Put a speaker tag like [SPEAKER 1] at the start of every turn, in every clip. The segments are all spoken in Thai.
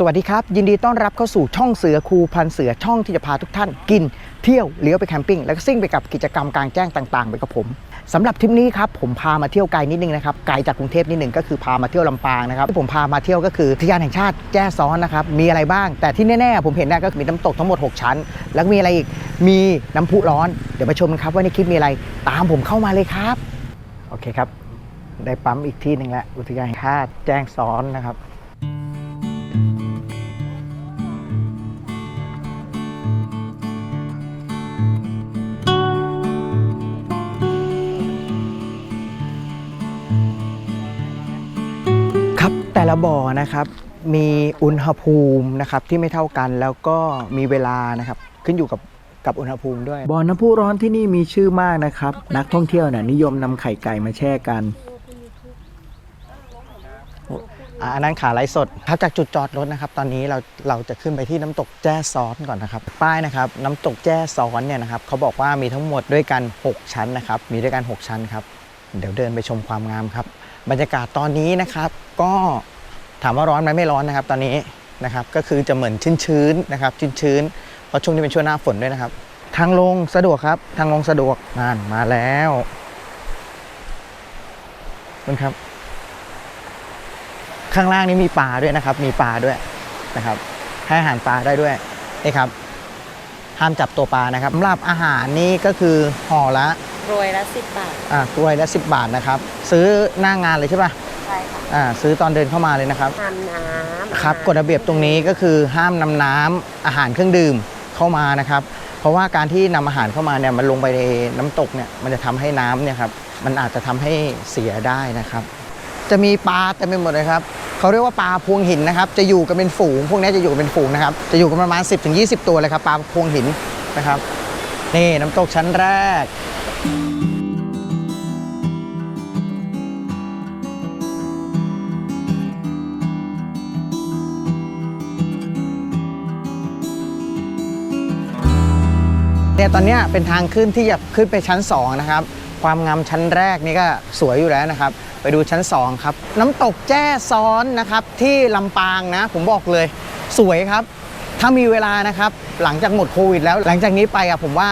[SPEAKER 1] สวัสดีครับ ยินดีต้อนรับเข้าสู่ช่องเสือครูพันเสือช่องที่จะพาทุกท่านกิน เที่ยวเลี้ยวไปแคมปิ้งแล้วก็ซิ่งไปกับกิจกรรมกลางแจ้งต่างๆ ไปกับผมสำหรับทริปนี้ครับผมพามาเที่ยวไกลนิดนึงนะครับไกลจากกรุงเทพนิดนึงก็คือพามาเที่ยวลำปางนะครับที่ผมพามาเที่ยวก็คืออุทยานแห่งชาติแจ้ซ้อนนะครับมีอะไรบ้าง แต่ที่แน่ๆผมเห็นนะก็มีน้ำตกทั้งหมด 6 ชั้น แล้วก็มีอะไรอีกมีน้ำพุร้อนเดี๋ยวมาชมกันครับว่าในคลิปมีอะไรตามผมเข้ามาเลยครับโอเคครับ ได้ปั๊มอีกที่หนึ่งแล้วอุทยานแห่งชาติแจ้งซ้อนนะครับ ละบ่อนะครับ มีอุณหภูมินะครับที่ไม่เท่ากันแล้วก็มีเวลานะครับขึ้นอยู่กับกับอุณหภูมิด้วยบ่อน้ำพุร้อนที่นี่มีชื่อมากนะครับ นักท่องเที่ยวน่ะนิยมนำไข่ไก่มาแช่กันอาอันนั้นขาไลฟ์สดครับจากจุดจอดรถนะครับ ตอนนี้เราเราจะขึ้นไปที่น้ำตกแจ้ซ้อนก่อนนะครับ ป้ายนะครับ น้ำตกแจ้ซ้อนเนี่ยนะครับเขาบอกว่ามีทั้งหมดด้วยกัน 6 ชั้นนะครับ มีด้วยกัน 6 ชั้นครับ เดี๋ยวเดินไปชมความงามครับ บรรยากาศตอนนี้นะครับ ก็ ถามว่าร้อนไหมไม่ร้อนนะครับ ตอนนี้นะครับก็คือจะเหมือนชื้นๆนะครับชื้นๆเพราะช่วงนี้เป็นช่วงหน้าฝนด้วยนะครับ ทางลงสะดวกครับ ทางลงสะดวกนั่นมาแล้วคุณครับ ข้างล่างนี้มีปลาด้วยนะครับ มีปลาด้วยนะครับ ให้อาหารปลาได้ด้วยนี่ครับห้ามจับตัวปลานะครับสำหรับอาหารนี่ก็คือห่อละ
[SPEAKER 2] โรยละสิบบาท
[SPEAKER 1] อ่ากล้วยละ10บาทนะครับ ซื้อหน้างานเลยใช่ปะ
[SPEAKER 2] ใช่ค่ะ
[SPEAKER 1] อ่าซื้อตอนเดินเข้ามาเลยนะครับ
[SPEAKER 2] ทำน้ำ
[SPEAKER 1] ครับกฎระเบียบตรงนี้ก็คือห้ามนำน้ำอาหารเครื่องดื่มเข้ามานะครับ เพราะว่าการที่นำอาหารเข้ามาเนี่ยมันลงไปในน้ำตกเนี่ยมันจะทำให้น้ำเนี่ยครับมันอาจจะทำให้เสียได้นะครับ จะมีปลาเต็มไปหมดเลยครับเขาเรียกว่าปลาพวงหินนะครับ จะอยู่กันเป็นฝูง พวกนี้จะอยู่กันเป็นฝูงนะครับ จะอยู่กันประมาณ 10-20 ตัวเลยครับปลาพวงหินนะครับ นี่น้ำตกชั้นแรก เนี่ยตอนนี้เป็นทางขึ้นที่จะขึ้นไปชั้น 2 นะครับ ความงามชั้นแรกนี่ก็สวยอยู่แล้วนะครับ ไปดูชั้น 2 ครับ น้ำตกแจ้ซ้อนนะครับที่ลำปางนะ ผมบอกเลยสวยครับ ถ้ามีเวลานะครับ หลังจากหมดโควิดแล้วหลังจากนี้ไปอะผมว่า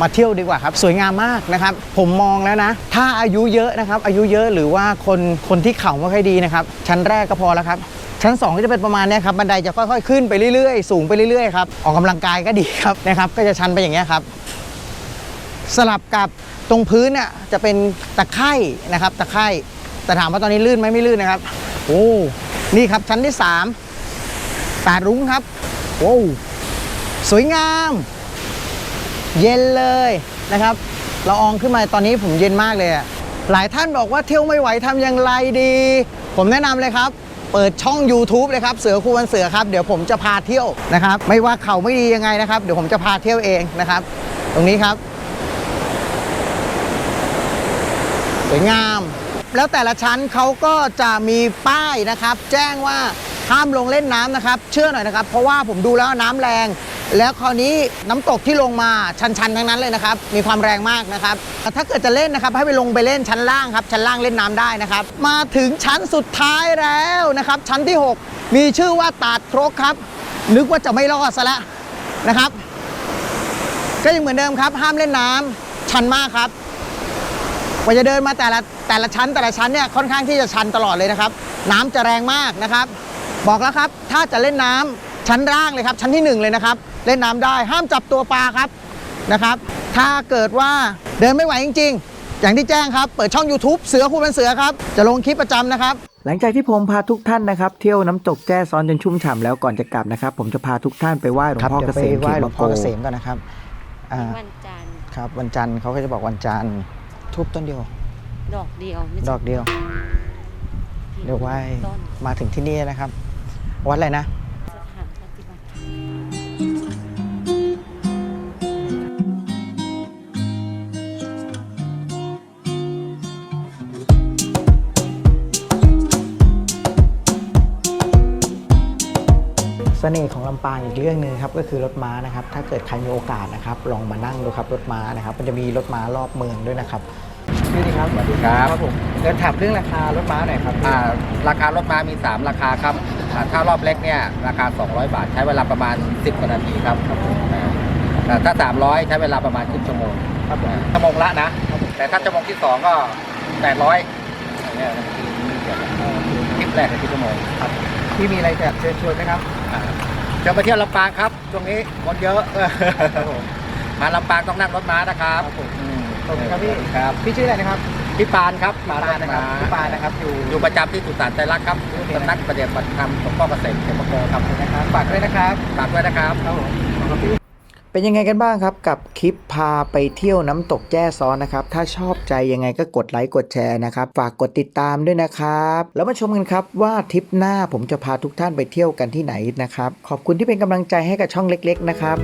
[SPEAKER 1] มาเที่ยวดีกว่าครับ สวยงามมากนะครับ ผมมองแล้วนะ ถ้าอายุเยอะนะครับ อายุเยอะหรือว่าคนคนที่เข่าไม่ค่อยดีนะครับ ชั้นแรกก็พอแล้วครับ ชั้น 2 ก็จะเป็นประมาณเนี้ยครับบันไดจะค่อยๆขึ้นไปเรื่อยๆ สูงไปเรื่อยๆครับออกกำลังกายก็ดีครับนะครับก็จะชันไปอย่างเงี้ยครับสลับกับตรงพื้นเนี่ยจะเป็นตะไคร่นะครับตะไคร่แต่ถามว่าตอนนี้ลื่นไหมไม่ลื่นนะครับโอ้นี่ครับชั้นที่3แปดรุ้งครับโอ้สวยงาม เย็นเลยนะครับเราอองขึ้นมาตอนนี้ผมเย็นมากเลยอะหลายท่านบอกว่าเที่ยวไม่ไหวทำอย่างไรดี ผมแนะนำเลยครับ เปิดช่อง YouTube เลยครับเสือคูวันเสือครับเดี๋ยวผมจะพาเที่ยวนะครับ ไม่ว่าเขาไม่ดียังไงนะครับ เดี๋ยวผมจะพาเที่ยวเองนะครับ ตรงนี้ครับ สวยงาม แล้วแต่ละชั้นเขาก็จะมีป้ายนะครับ แจ้งว่าห้ามลงเล่นน้ำนะครับ เชื่อหน่อยนะครับ เพราะว่าผมดูแล้วน้ำแรง แล้วคราวนี้น้ำตกที่ลงมาชันๆทั้งนั้นเลยนะครับ มีความแรงมากนะครับ ถ้าเกิดจะเล่นนะครับ ให้ไปลงไปเล่นชั้นล่างครับ ชั้นล่างเล่นน้ำได้นะครับ มาถึงชั้นสุดท้ายแล้วนะครับ ชั้นที่ 6 มีชื่อว่าตาดครกครับ นึกว่าจะไม่รอดซะแล้วนะครับ ก็ยังเหมือนเดิมครับ ห้ามเล่นน้ำชันมากครับกว่าจะเดินมาแต่ละแต่ละชั้นแต่ละชั้นเนี่ยค่อนข้างที่จะชันตลอดเลยนะครับ น้ำจะแรงมากนะครับ บอกแล้วครับ ถ้าจะเล่นน้ำชั้นล่างเลยครับ ชั้นที่หนึ่งเลยนะครับ เล่นน้ำได้ ห้ามจับตัวปลาครับนะครับ ถ้าเกิดว่าเดินไม่ไหวจริง ๆ อย่างที่แจ้งครับ เปิดช่อง YouTube เสือคู่เป็นเสือครับ จะลงคลิปประจำนะครับ หลังจากที่ผมพาทุกท่านนะครับ เที่ยวน้ำตกแจ้ซ้อนจนชุ่มฉ่ำแล้วก่อนจะกลับนะครับ ผมจะพาทุกท่านไปไหว้หลวงพ่อเกษมไหว้หลวงพ่อเกษ
[SPEAKER 2] ทุ
[SPEAKER 1] มก่อนนะครับอ่า
[SPEAKER 2] วันจันทร์
[SPEAKER 1] ครับวันจันทร์เขาก็จะบอกวันจันทร์ทุบต้นเดียว
[SPEAKER 2] ดอกเดียวไม่
[SPEAKER 1] ดอกเดียว
[SPEAKER 2] ที่
[SPEAKER 1] เดี๋ยวไหว้
[SPEAKER 2] ต้น
[SPEAKER 1] มาถึงที่นี่นะครับ วัดอะไรนะ สน่ห์ของลำปางอีกเรื่องหนึ่งครับก็คือรถม้านะครับถ้าเกิดใครมีโอกาสนะครับลองมานั่งดูครับรถม้านะครับมันจะมีรถม้ารอบเมืองด้วยนะครับนี่ดีครับสวัสดี
[SPEAKER 3] ครับ
[SPEAKER 1] ผมเดี๋ยวถามเรื่องราคารถม้าหน่อยครับ
[SPEAKER 3] อ่าราคารถม้ามี 3 ราคาครับอ่าถ้ารอบเล็กเนี่ยราคา 200 บาท ใช้เวลาประมาณ 10กว่านาทีครับอ่าแต่ถ้า 300 ใช้เวลาประมาณครึ่งชั่วโมง
[SPEAKER 4] ครับผม
[SPEAKER 3] ชั่วโมงละนะแต่ถ้าชั่วโมงที่ 2 ก็ 800อันเนี้ยมันคือไม่เกี่ยวกันทริปแรกกับทริปชั่วโมง
[SPEAKER 4] พี่มีอะไรจะเชิญชวนไหมครับ
[SPEAKER 3] อ่า จะมาเที่ยวลำปางครับช่วงนี้คนเยอะมาลำปางต้องนั่งรถม้านะครับ
[SPEAKER 4] ครับผม
[SPEAKER 3] อืม
[SPEAKER 4] ขอบคุณครับพี่
[SPEAKER 3] ครับ
[SPEAKER 4] พี่ชื่ออะไรนะครับ
[SPEAKER 3] พี่ปานครับ
[SPEAKER 4] ปานนะครับพี่ปานนะครับ อยู่
[SPEAKER 3] อยู่ประจำที่สุสานใจรักครับสำนักปฏิบัติธรรมสงฆ์พ่อเกษตรเขมโกครับ
[SPEAKER 4] นะครับฝากด้วยนะครับ
[SPEAKER 3] ฝากด้วยนะครับ
[SPEAKER 4] ครับผม เป็นยังไงกันบ้างครับ กับคลิปพาไปเที่ยวน้ำตกแจ้ซ้อนนะครับ ถ้าชอบใจยังไงก็กดไลค์กดแชร์นะครับ ฝากกดติดตามด้วยนะครับ แล้วมาชมกันครับว่าทริปหน้าผมจะพาทุกท่านไปเที่ยวกันที่ไหนนะครับ ขอบคุณที่เป็นกำลังใจให้กับช่องเล็ก ๆ นะครับ